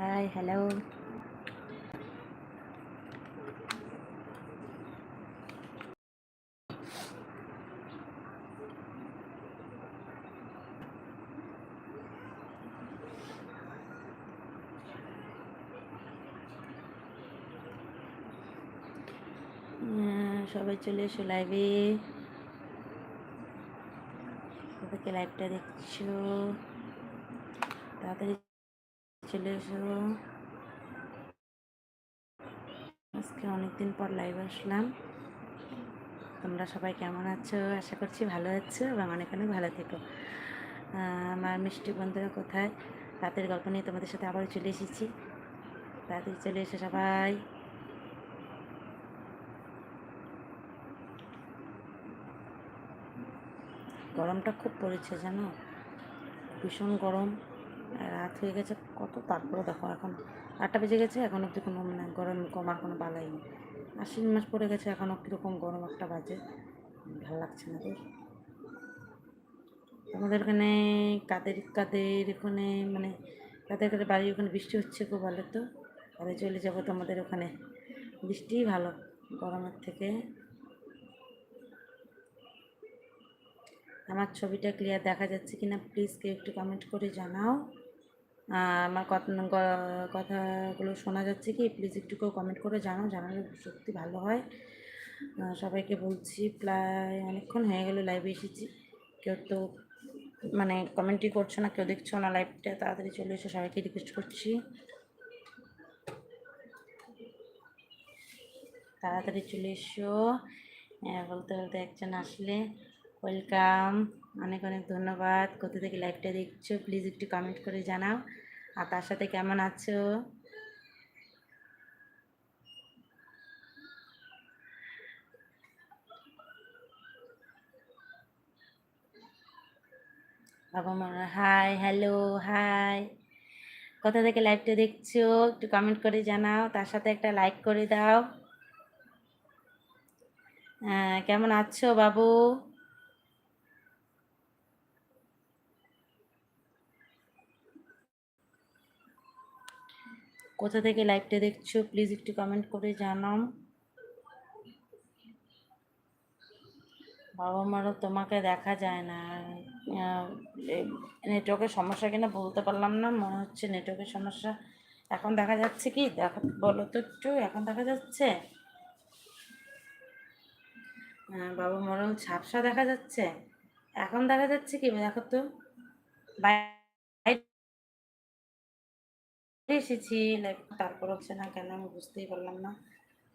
Hi hello সবাই চলে এসো লাইভে সবাইকে লাইভটা দেখছ। তাড়াতাড়ি চলে এসো। আজকে অনেকদিন পর লাইভ আসলাম। তোমরা সবাই কেমন আছো? আশা করছি ভালো আছো এবং অনেক অনেক ভালো থেকো। আমার মিষ্টি বন্ধুরা কোথায়? রাতের গল্প নিয়ে তোমাদের সাথে আবার চলে এসেছি। তাড়াতাড়ি চলে এসো সবাই। গরমটা খুব পড়েছে জানো? ভীষণ গরম। রাত হয়ে গেছে কত, তারপরে দেখো এখন আটটা বেজে গেছে, এখন অব্দি কোনো মানে গরম কমার কোনো বালাই নেই। আশ্বিন মাস পড়ে গেছে এখনও কীরকম গরম একটা বাজে। ভালো লাগছে না তোর? আমাদের ওখানে কাদের কাদের ওখানে মানে কাদের কাদের বাড়ি ওখানে বৃষ্টি হচ্ছে খুব ভালো তো? তাহলে চলে যাব তোমাদের ওখানে। বৃষ্টিই ভালো গরমের থেকে। আমার ছবিটা ক্লিয়ার দেখা যাচ্ছে কি না প্লিজ কেউ একটু কমেন্ট করে জানাও। আমার কথা কথাগুলো শোনা যাচ্ছে কি? প্লিজ একটু কেউ কমেন্ট করে জানাও জানালে সত্যি ভালো হয়। সবাইকে বলছি প্রায় অনেকক্ষণ হয়ে গেল লাইভে এসেছি। কেউ তো মানে কমেন্টই করছ না কেউ দেখছ না লাইভটা তাড়াতাড়ি চলে এসো সবাইকে রিকোয়েস্ট করছি। তাড়াতাড়ি চলে এসো। হ্যাঁ, বলতে বলতে একজন আসলে। ওয়েলকাম অনেক অনেক ধন্যবাদ। কোথা থেকে লাইভটা দেখছ প্লিজ একটু কমেন্ট করে জানাও। আর তার সাথে কেমন আছো? বাবা মা হাই হ্যালো হাই কোথা থেকে লাইভটা দেখছ? একটু কমেন্ট করে জানাও। তার সাথে একটা লাইক করে দাও। আহ, কেমন আছো বাবু? কোথা থেকে লাইভটা দেখছ? প্লিজ একটু কমেন্ট করে জানাও। বাবা মারও তোমাকে দেখা যায় না। নেটওয়ার্কের সমস্যা কিনা বলতে পারলাম না, মনে হচ্ছে নেটওয়ার্কের সমস্যা। এখন দেখা যাচ্ছে কি? দেখা, বলো তো একটু, এখন দেখা যাচ্ছে? বাবা মরল ঝাপসা দেখা যাচ্ছে। এখন দেখা যাচ্ছে কি? দেখো তো। বাইরে এসেছি তারপর হচ্ছে না কেন আমি বুঝতেই পারলাম না।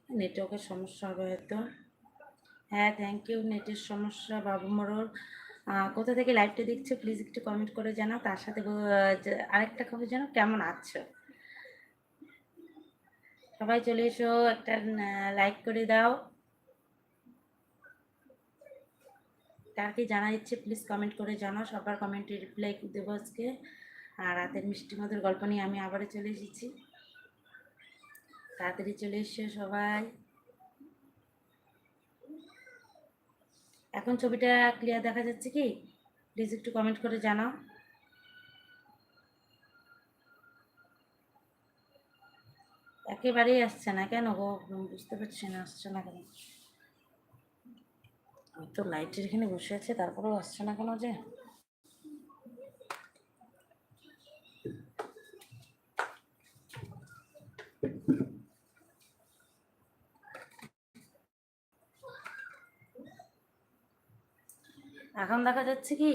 নেটওয়ার্কের সমস্যা হবে হয়তো। হ্যাঁ থ্যাংক ইউ নেটের সমস্যা, বাবু মরল। কোথা থেকে লাইভটা দেখছ প্লিজ একটু কমেন্ট করে জানাও। তার সাথে আরেকটা খবর জানো, কেমন আছো? সবাই চলে এসো, একটা লাইক করে দাও। কার কি জানা ইচ্ছে প্লিজ কমেন্ট করে জানাও, সবার কমেন্টে রিপ্লাই দেবো আজকে। আর রাতের মিষ্টি মধুর গল্প নিয়ে আমি আবারও চলে এসেছি। তাড়াতাড়ি চলে এসছো সবাই। এখন ছবিটা ক্লিয়ার দেখা যাচ্ছে কি? প্লিজ একটু কমেন্ট করে জানাও। একেবারেই আসছে না কেন গো? বুঝতে পারছি না, আসছে না কেন? তো লাইটের এখানে বসে আছে, তারপরেও আসছে না কেন যে? এখন দেখা যাচ্ছে কি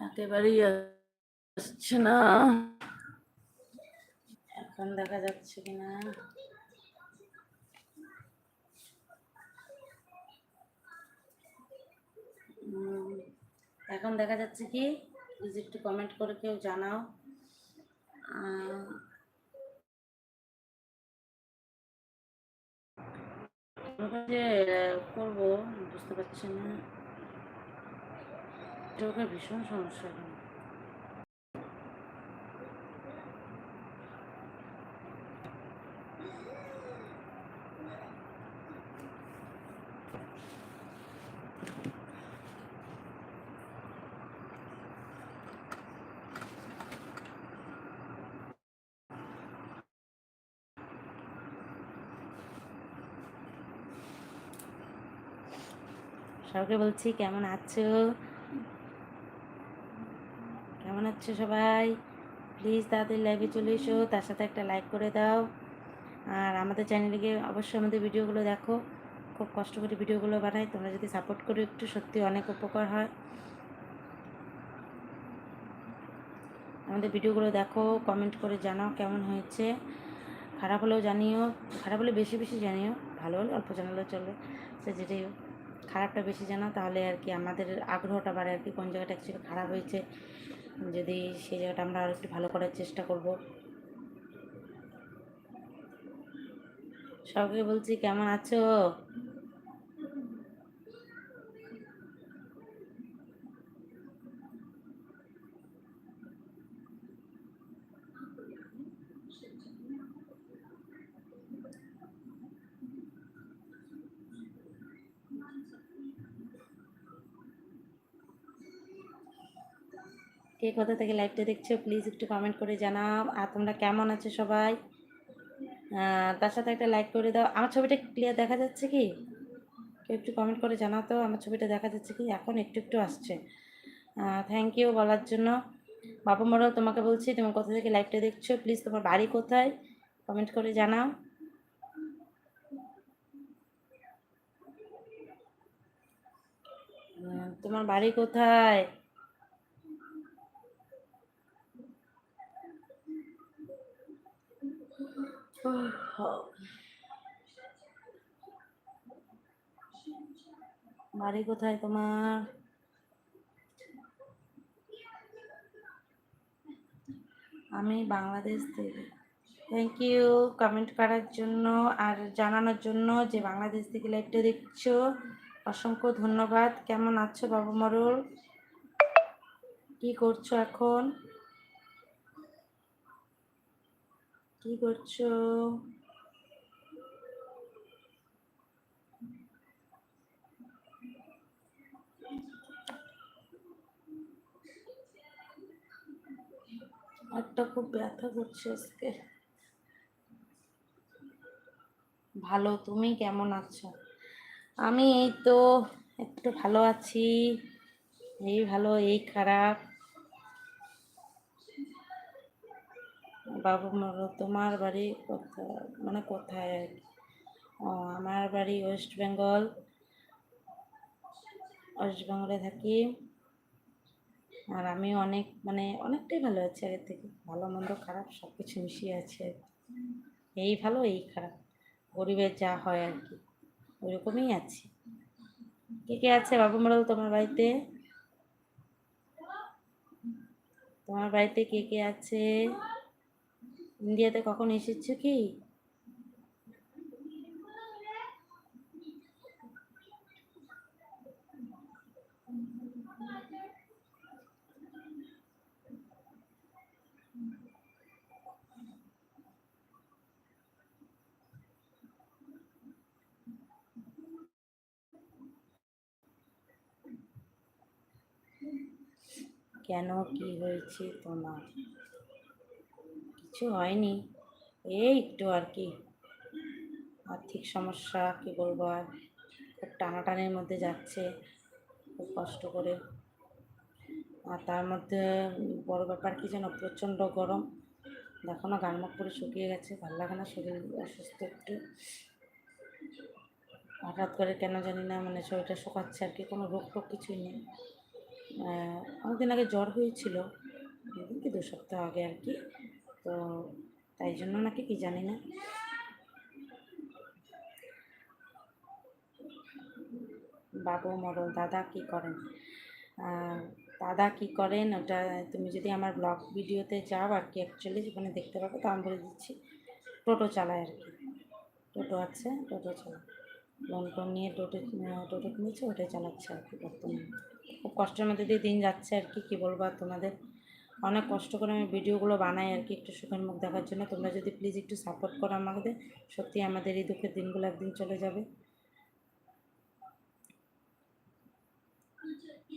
একেবারেই আসছে না। এখন দেখা যাচ্ছে কি না। এখন দেখা যাচ্ছে কি প্লিজ একটু কমেন্ট করে কেউ জানাও। যে করব বুঝতে পারছি না ভীষণ সমস্যা এখন সবাইকে বলছি, কেমন আছো? কেমন আছো সবাই? প্লিজ তাড়াতাড়ি লাইভে চলে এসো, তার সাথে একটা লাইক করে দাও। আর আমাদের চ্যানেলকে অবশ্যই আমাদের ভিডিওগুলো দেখো। খুব কষ্ট করে ভিডিওগুলো বানাই, তোমরা যদি সাপোর্ট করো একটু, সত্যি অনেক উপকার হয়। আমাদের ভিডিওগুলো দেখো কমেন্ট করে জানাও কেমন হয়েছে। খারাপ হলেও জানিও, খারাপ হলে বেশি বেশি জানিও, ভালো হলে অল্প জানালেও চলবে সে যেটাই হোক। খারাপটা বেশি জানো, তাহলে আর কি আমাদের আগ্রহটা বাড়ে আর কি, কোন জায়গাটা অ্যাকচুয়ালি খারাপ হয়েছে। যদি সেই জায়গাটা আমরা আরও একটু ভালো করার চেষ্টা করব। সবকে বলছি, কেমন আছো? কে কোথা থেকে লাইভটা দেখছ প্লিজ একটু কমেন্ট করে জানাও। আর তোমরা কেমন আছো সবাই? তার সাথে একটা লাইক করে দাও। আমার ছবিটা ক্লিয়ার দেখা যাচ্ছে কি? কেউ একটু কমেন্ট করে জানাও তো, আমার ছবিটা দেখা যাচ্ছে কি? এখন একটু একটু আসছে। থ্যাংক ইউ বলার জন্য। বাবা মোড়াও তোমাকে বলছি, তুমি কোথা থেকে লাইভটা দেখছ? প্লিজ তোমার বাড়ি কোথায়? কমেন্ট করে জানাও। তোমার বাড়ি কোথায়? বাড়ি কোথায় তোমার? আমি বাংলাদেশ থেকে। থ্যাংক ইউ কমেন্ট করার জন্য আর জানানোর জন্য যে বাংলাদেশ থেকে লাইভটা দেখছ, অসংখ্য ধন্যবাদ। কেমন আছো বাবা মরল? কি করছ এখন? কি করছ? একটা খুব ব্যথা করছে আজকে। ভালো, তুমি কেমন আছো? আমি এই তো একটু ভালো আছি। এই ভালো, এই খারাপ। বাবু মরো তোমার বাড়ি কোথায় মানে কোথায় আর কি? ও, আমার বাড়ি ওয়েস্ট বেঙ্গল। ওয়েস্ট বেঙ্গলে থাকি। আর আমি অনেক মানে অনেকটাই ভালো আছি আগের থেকে। ভালো, মন্দ, খারাপ সব কিছু মিশিয়ে আছে। এই ভালো, এই খারাপ। গরিবের যা হয় আর কি। ওইরকমই আছি। কে কে আছে বাবু মরল তোমার বাড়িতে? তোমার বাড়িতে কে কে আছে? ইন্ডিয়াতে কখন এসেছ কি? কেন কি হয়েছে তোমার? কিছু হয়নি। এই একটু আর কি। আর্থিক সমস্যা, কি বলব আর? খুব টানাটানির মধ্যে যাচ্ছে, খুব কষ্ট করে। আর তার মধ্যে বড় ব্যাপার কি যেন, প্রচণ্ড গরম। দেখো না গান মুখ করে শুকিয়ে গেছে, ভালো লাগে না শরীর অসুস্থ একটু। হঠাৎ করে কেন জানি না মানে শরীরটা শুকাচ্ছে আর কি, কোনো রোগ টোগ কিছুই নেই। অনেকদিন আগে জ্বর হয়েছিল কি দু সপ্তাহ আগে আর কি। তো তাই জন্য নাকি কি জানি না। বাবু মরল দাদা কি করেন? দাদা কি করেন? ওটা তুমি যদি আমার ব্লগ ভিডিওতে যাও আর কি অ্যাকচুয়ালি যেখানে দেখতে পাবো, তো আমি বলে দিচ্ছি। টোটো চালায় আর কি। টোটো আছে, টোটো চালায়। লোন টোন নিয়ে টোটো টোটো কিনেছে, ওটাই চালাচ্ছে আর কি বর্তমানে। খুব কষ্টের মধ্যে দিয়ে দিন যাচ্ছে আর কি, কী বলব তোমাদের? অনেক কষ্ট করে আমি ভিডিওগুলো বানাই আর কি একটু সুখের মুখ দেখার জন্য। তোমরা যদি প্লিজ একটু সাপোর্ট করো আমাদের সত্যি আমাদের এই দুঃখের দিনগুলো একদিন চলে যাবে।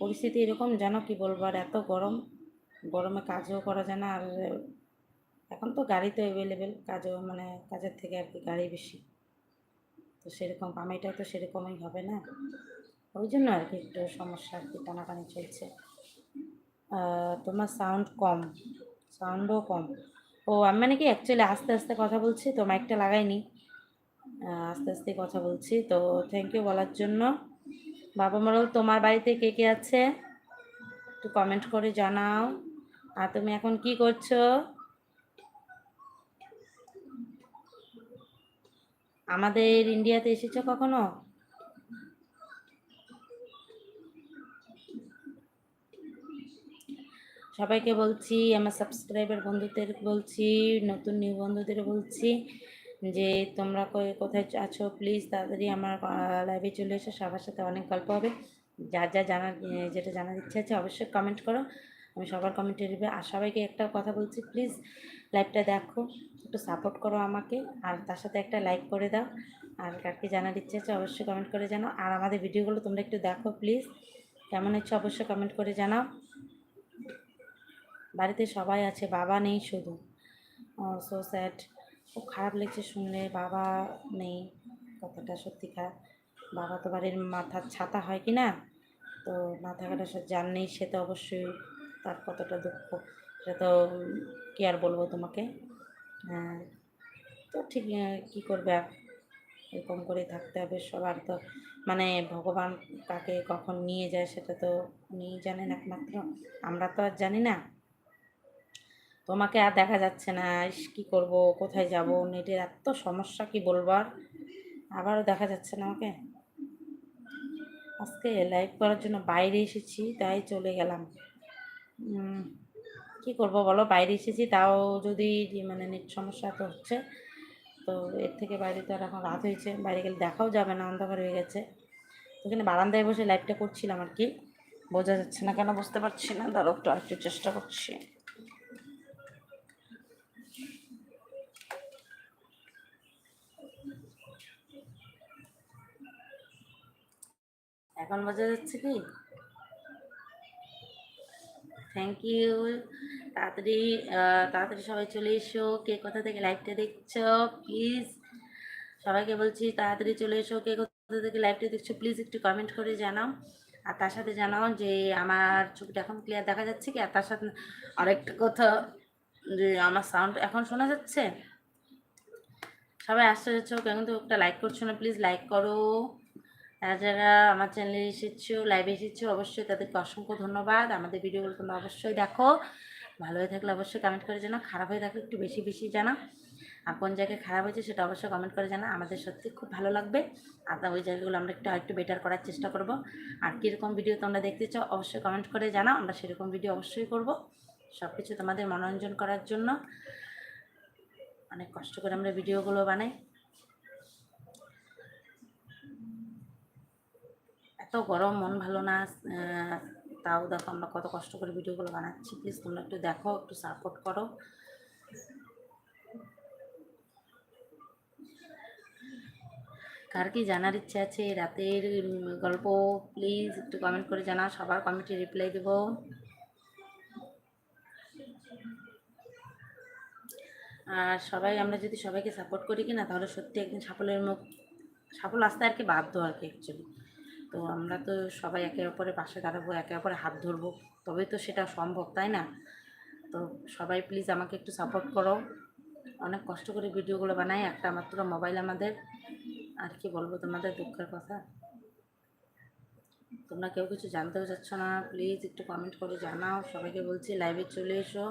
পরিস্থিতি এরকম, জানো কি বলব? আর এত গরম, গরমে কাজও করা যায় না। আর এখন তো গাড়ি তো অ্যাভেলেবেল কাজও মানে কাজের থেকে আর কি গাড়ি বেশি। তো সেরকম কামাইটাও তো সেরকমই হবে না? ওই জন্য আর কি একটু সমস্যা আর কি, টানাটানি চলছে। তোমার সাউন্ড কম সাউন্ডও কম। ও, আমি মানে কি অ্যাকচুয়ালি আস্তে আস্তে কথা বলছি, তো মাইকটা লাগাইনি। আস্তে আস্তে কথা বলছি, তো থ্যাংক ইউ বলার জন্য। বাবা মরল তোমার বাড়িতে কে কে আছে? একটু কমেন্ট করে জানাও। আর তুমি এখন কি করছ? আমাদের ইন্ডিয়াতে এসেছ কখনো? সবাইকে বলছি, আমার সাবস্ক্রাইবার বন্ধুদের বলছি, নতুন নিউ বন্ধুদের বলছি যে, তোমরা কোথায় আছো? প্লিজ তাড়াতাড়ি আমার লাইভে চলে এসো, সবার সাথে অনেক গল্প হবে। যার যা জানার যেটা জানার ইচ্ছা আছে অবশ্যই কমেন্ট করো। আমি সবার কমেন্টে রিপ্লাই আর সবাইকে একটা কথা বলছি প্লিজ লাইভটা দেখো, একটু সাপোর্ট করো আমাকে। আর তার সাথে একটা লাইক করে দাও। আর কাকে জানার ইচ্ছে আছে অবশ্যই কমেন্ট করে জানাও। আর আমাদের ভিডিওগুলো তোমরা একটু দেখো প্লিজ কেমন হচ্ছে অবশ্যই কমেন্ট করে জানাও। বাড়িতে সবাই আছে, বাবা নেই শুধু। সো স্যাড খুব খারাপ লাগছে শুনলে, বাবা নেই, কথাটা সত্যি খারাপ। বাবা তো বাড়ির মাথার ছাতা হয় কি না? তো না থাকাটা সব যার নেই, সে তো অবশ্যই তার কতটা দুঃখ সেটা তো কি আর বলব তোমাকে? হ্যাঁ তো ঠিক কী করবে আর? এরকম করেই থাকতে হবে, সবার তো মানে ভগবান কাকে কখন নিয়ে যায় সেটা তো উনিই জানেন একমাত্র। আমরা তো আর জানি না। তোমাকে আর দেখা যাচ্ছে না কী করব, কোথায় যাব, নেটের এত সমস্যা, কি বলব আর? আবারও দেখা যাচ্ছে না আমাকে। আজকে লাইভ করার জন্য বাইরে এসেছি, তাই চলে গেলাম। কি করব বলো? বাইরে এসেছি, তাও যদি মানে নেট সমস্যা তো হচ্ছে, তো এর থেকে বাইরে তো আর এখন রাত হয়েছে, বাইরে গেলে দেখাও যাবে না, অন্ধকার হয়ে গেছে। ওখানে বারান্দায় বসে লাইভটা করছিলাম আর কি। বোঝা যাচ্ছে না কেন, বুঝতে পারছি না। ধরো একটু চেষ্টা করছি। এখন বোঝা যাচ্ছে কি? থ্যাংক ইউ তাড়াতাড়ি তাড়াতাড়ি সবাই চলে এসো। কে কোথা থেকে লাইভটা দেখছ? প্লিজ সবাইকে বলছি তাড়াতাড়ি চলে এসো। কে কোথা থেকে লাইভটা দেখছ প্লিজ একটু কমেন্ট করে জানাও। আর তার সাথে জানাও যে আমার ছবিটা এখন ক্লিয়ার দেখা যাচ্ছে কি? আর তার সাথে আরেকটা কথা, যে আমার সাউন্ড এখন শোনা যাচ্ছে? সবাই আসতে যাচ্ছ তো একটা লাইক করছ না? প্লিজ লাইক করো। যারা যারা আমার চ্যানেলে এসেছ লাইভে এসেছ, অবশ্যই তাদেরকে অসংখ্য ধন্যবাদ। আমাদের ভিডিওগুলো তোমরা অবশ্যই দেখো। ভালো হয়ে থাকলে অবশ্যই কমেন্ট করে জানাও। খারাপ হয়ে থাকলে একটু বেশি বেশি জানা আর কোন জায়গায় খারাপ হয়েছে সেটা অবশ্যই কমেন্ট করে জানা আমাদের সত্যি খুব ভালো লাগবে। আর ওই জায়গাগুলো আমরা একটু, আরেকটু বেটার করার চেষ্টা করব। আর কীরকম ভিডিও তোমরা দেখতে চাও অবশ্যই কমেন্ট করে জানাও। আমরা সেরকম ভিডিও অবশ্যই করব। সব কিছু তোমাদের মনোরঞ্জন করার জন্য। অনেক কষ্ট করে আমরা ভিডিওগুলো বানাই। এত গরম, মন ভালো না তাও দেখো আমরা কত কষ্ট করে ভিডিওগুলো বানাচ্ছি। প্লিজ তোমরা একটু দেখো, একটু সাপোর্ট করো। কার কি জানার ইচ্ছে আছে রাতের গল্প? প্লিজ একটু কমেন্ট করে জানা সবার কমেন্টে রিপ্লাই দেবো। আর সবাই, আমরা যদি সবাইকে সাপোর্ট করি কি না তাহলে সত্যি একদিন সাফল্যের মুখ, সাফল্য আসতে আর কি বাধ্য আর কি অ্যাকচুয়ালি তো আমরা তো সবাই একে অপরের পাশে দাঁড়াবো, একে অপরে হাত ধরবো তবে তো সেটা সম্ভব, তাই না? তো সবাই প্লিজ আমাকে একটু সাপোর্ট করো। অনেক কষ্ট করে ভিডিওগুলো বানাই, একটা মাত্র মোবাইল আমাদের। আর কি বলব তোমাদের দুঃখের কথা? তোমরা কেউ কিছু জানতেও চাচ্ছ না প্লিজ একটু কমেন্ট করে জানাও। সবাইকে বলছি লাইভে চলে এসো।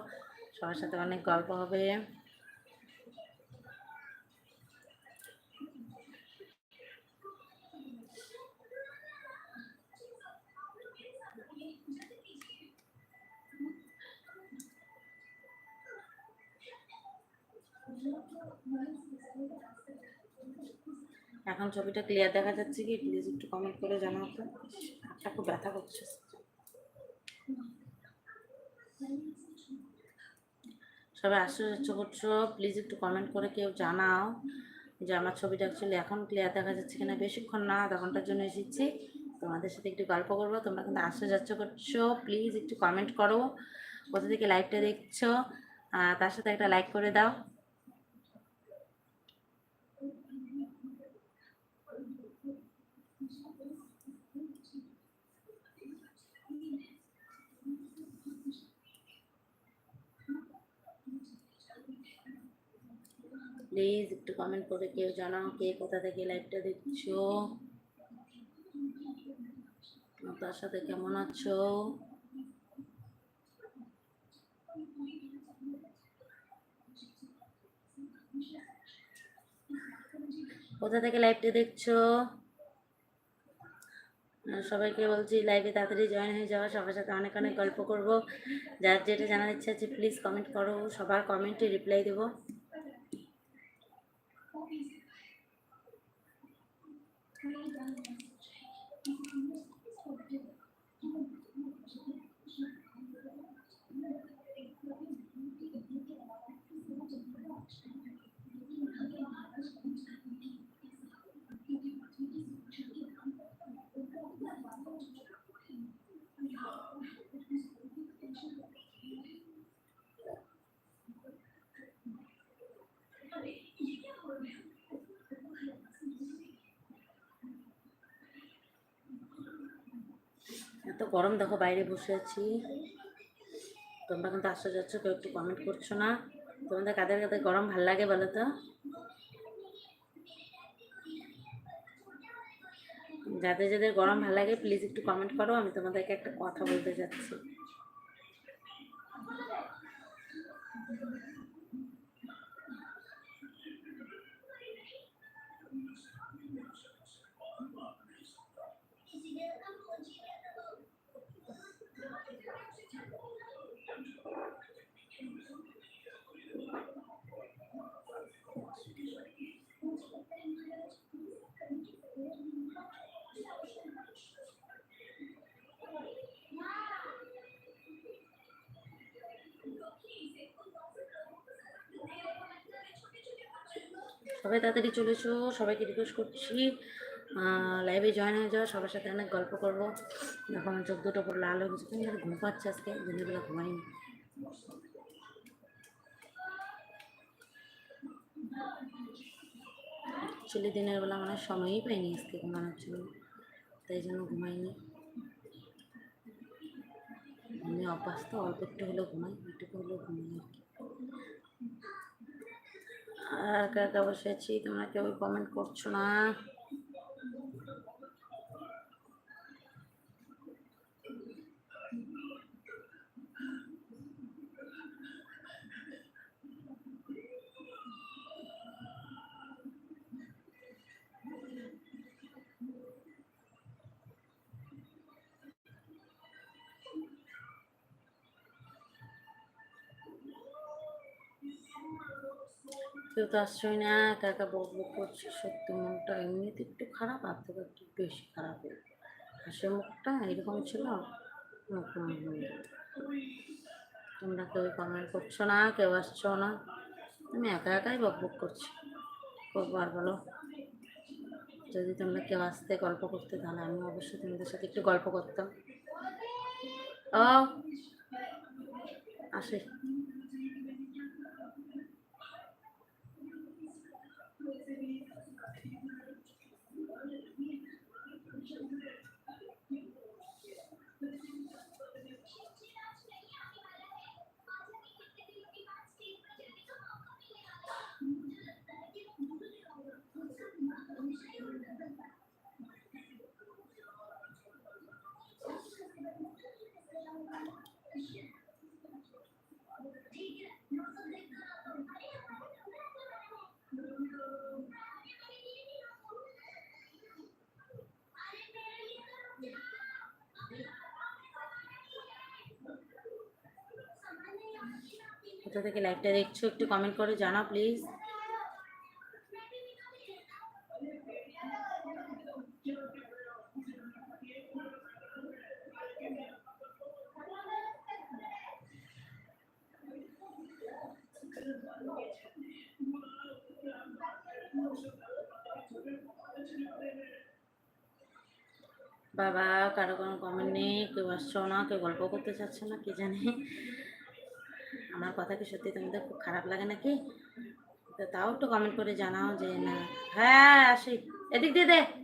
সবার সাথে অনেক গল্প হবে। এখন ছবিটা ক্লিয়ার দেখা যাচ্ছে কি প্লিজ একটু কমেন্ট করে জানাও তো। হাতটা খুব ব্যথা করছে। সবাই আশ্চর্য করছ প্লিজ একটু কমেন্ট করে কেউ জানাও যে আমার ছবিটা অ্যাকচুয়ালি এখন ক্লিয়ার দেখা যাচ্ছে কিনা। বেশিক্ষণ না, আধা ঘণ্টার জন্য এসেছি। তোমাদের সাথে একটু গল্প করব, তোমরা কিন্তু আশ্চর্য করছ। প্লিজ একটু কমেন্ট করো, কোথা থেকে লাইভটা দেখছ। তার সাথে একটা লাইক করে দাও। প্লিজ একটু কমেন্ট করে কেউ জানাও কে কোথা থেকে লাইভটা দেখছ। তার সাথে কেমন আছো? কোথা থেকে লাইভটা দেখছ? সবাইকে বলছি লাইভে তাড়াতাড়ি জয়েন হয়ে যাওয়া, সবার সাথে অনেক অনেক গল্প করব। যার যেটা জানার ইচ্ছা আছে প্লিজ কমেন্ট করো। সবার কমেন্টে রিপ্লাই দেবো। 嗯。এত গরম, দেখো বাইরে বসে আছি। তোমরা কিন্তু আসতে যাচ্ছ কেউ একটু কমেন্ট করছ না। তোমাদের কাদের কাদের গরম ভালো লাগে বলো তো? যাদের যাদের গরম ভালো লাগে প্লিজ একটু কমেন্ট করো, আমি তোমাদেরকে একটা কথা বলতে যাচ্ছি। সবাই তাড়াতাড়ি চলে এসো সবাইকে রিকোয়েস্ট করছি। লাইভে জয়েন হয়ে যাওয়া সবার সাথে অনেক গল্প করব। এখন চোখ দুটো পুরো লাল হয়ে গেছে। তুমি ঘুম পাচ্ছে আজকে? দিনের বেলা ঘুমাইনি। অ্যাকচুয়ালি দিনের বেলা মানে সময়ই পাইনি আজকে ঘুমানোর জন্য। তাই জন্য ঘুমাইনি। আমি অভ্যাস তো অল্প একটু হলেও ঘুমাই, একটু হলেও ঘুমাই আর কি। আর একা একা বসে আছি? তোমরা কেউ কমেন্ট করছ না। কেউ তো আসছোই না একা একা বক বক করছে, সত্যি মনটা এমনিতে একটু খারাপ, আর থেকে একটু বেশি খারাপ। হাসির মুখটা এরকম ছিল। তোমরা কেউ কমেন্ট করছ না, কেউ আসছো না, আমি একা একাই বক বক করছি করব আর বলো যদি তোমরা কেউ আসতে গল্প করতে তাহলে আমি অবশ্যই তোমাদের সাথে একটু গল্প করতাম ও, আসে কোথা থেকে লাইভটা দেখছ, একটু কমেন্ট করে জানাও প্লিজ বাবা, কারও কোনো কমেন্ট নেই, কেউ আসছো না, কেউ গল্প করতে চাচ্ছে না, কে জানে? আমার কথা কি সত্যি তোমাদের খুব খারাপ লাগে নাকি? তাও একটু কমেন্ট করে জানাও যে না। হ্যাঁ আসি। এদিক দিয়ে দে।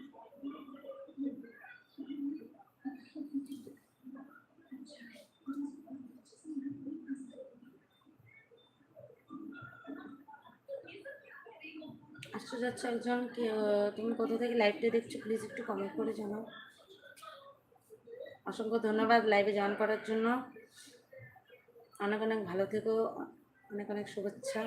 যাচ্ছে একজন তুমি কোথা থেকে লাইভটা দেখছ প্লিজ একটু কমেন্ট করে জানাও। অসংখ্য ধন্যবাদ লাইভে জয়েন করার জন্য। অনেক অনেক ভালো থেকো, অনেক অনেক শুভেচ্ছা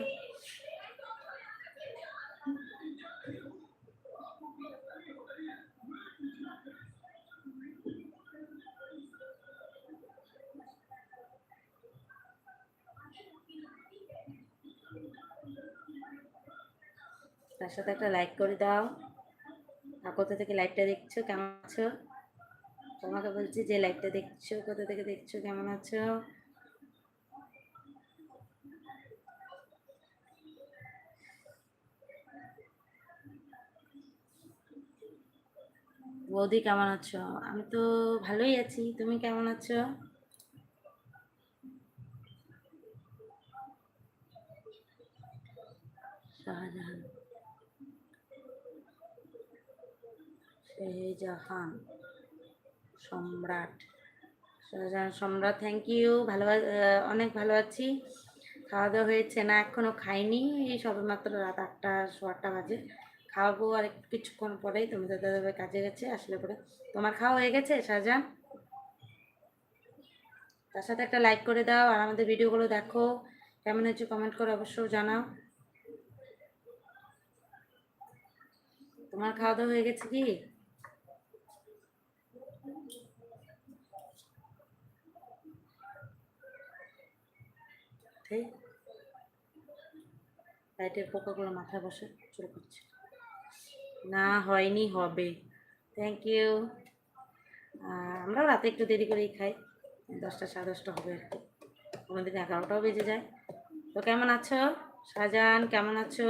তার সাথে একটা লাইক করে দাও। আর কোথা থেকে লাইভটা দেখছ, কেমন আছো? তোমাকে বলছি যে লাইভটা দেখছ, কোথা থেকে দেখছ, কেমন আছো? বৌদি, কেমন আছো? আমি তো ভালোই আছি। তুমি কেমন আছো? শাহজাহান। শাহজাহান সম্রাট। শাহজাহান সম্রাট থ্যাংক ইউ ভালো অনেক ভালো আছি। খাওয়া দাওয়া হয়েছে না, এখনও খাইনি। এই সবেমাত্র রাত আটটা সোয়া আটটা বাজে। খাওয়াবো আর কিছুক্ষণ পরেই। তুমি তো দাদা কাজে গেছে, আসলে পরে। তোমার খাওয়া হয়ে গেছে, শাহজাহান? তার সাথে একটা লাইক করে দাও আর আমাদের ভিডিওগুলো দেখো। কেমন হয়েছে কমেন্ট করে অবশ্যই জানাও। তোমার খাওয়া দাওয়া হয়ে গেছে কি? ঠিক লাইটের পোকাগুলো মাথায় বসে চলে করছে না, হয়নি, হবে। থ্যাংক ইউ আমরা রাতে একটু দেরি করেই খাই। দশটা, সাড়ে দশটা হবে আর কি কোনোদিন এগারোটাও বেজে যায়। তো কেমন আছো? শাহজাহান কেমন আছো?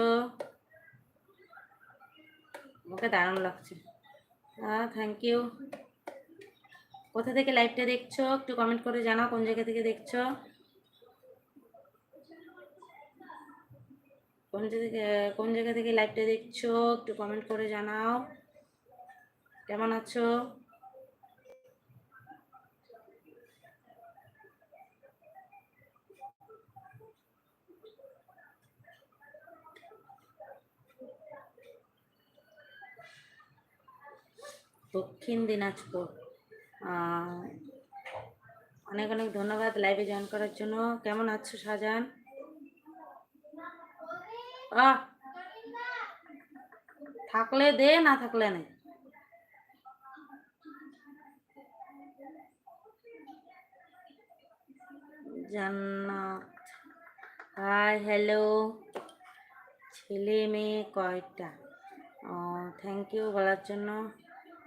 ওকে দারুণ লাগছে। হ্যাঁ থ্যাংক ইউ কোথা থেকে লাইভটা দেখছ? একটু কমেন্ট করে জানাও, কোন জায়গা থেকে দেখছ? কোন জায়গা কোন জায়গা থেকে লাইভটা দেখছ, একটু কমেন্ট করে জানাও। কেমন আছো? দক্ষিণ দিনাজপুর। অনেক অনেক ধন্যবাদ লাইভে জয়েন করার জন্য। কেমন আছো শাহজাহান আহ, থাকলে দে, না থাকলে নেই জান্নাত। Hi, hello. ছেলে মেয়ে কয়টা? ও থ্যাংক ইউ বলার জন্য।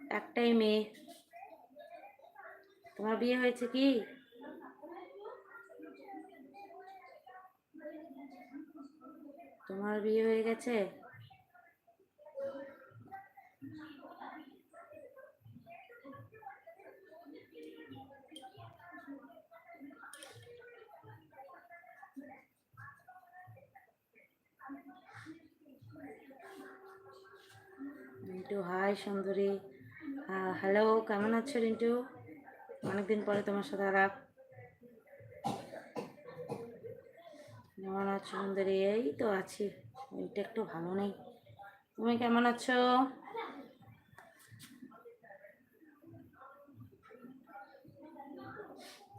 একটাই মেয়ে। তোমার বিয়ে হয়েছে কি? তোমার বিয়ে হয়ে গেছে? রিন্টু হাই সুন্দরী। হ্যালো কেমন আছো রিন্টু? অনেকদিন পরে তোমার সাথে আলাপ। কেমন আছো বন্ধুরে? এই তো আছি। এইটা একটু ভালো নেই। তুমি কেমন আছো?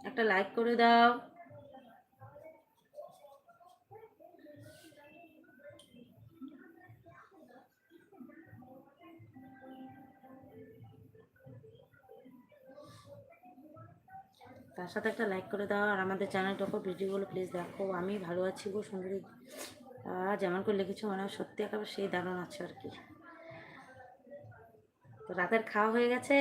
একটা লাইক করে দাও। তার সাথে একটা লাইক করে দাও আর আমাদের চ্যানেলটাকে ভিডিওগুলো প্লিজ দেখো। আমি ভালো আছি গো সুন্দরী। যেমন করে লিখেছো মনে সত্যি একেবারে সেই দারুণ আছে আর কি। তো রাতের খাওয়া হয়ে গেছে?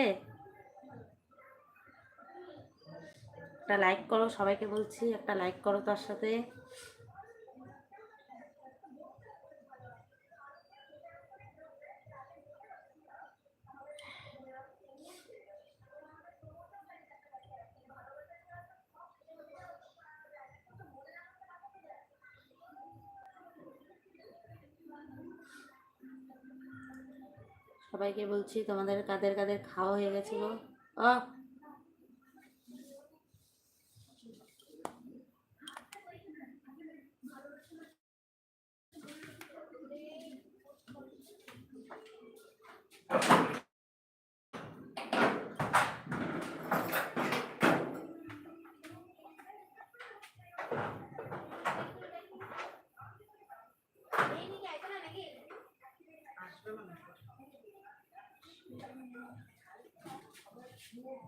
একটা লাইক করো, সবাইকে বলছি, একটা লাইক করো তার সাথে। সবাইকে বলছি তোমাদের কাদের কাদের খাওয়া হয়ে গেছিল ও Thank you. Thank